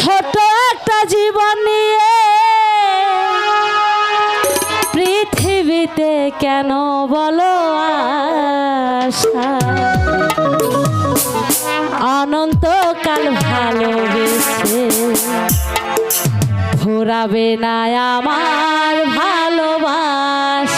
ছোট একটা জীবন নিয়ে পৃথিবীতে কেন বলো আশা? অনন্তকাল ভালোবেসে ঘোরাবে না আমার ভালোবাসা।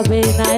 যাবে না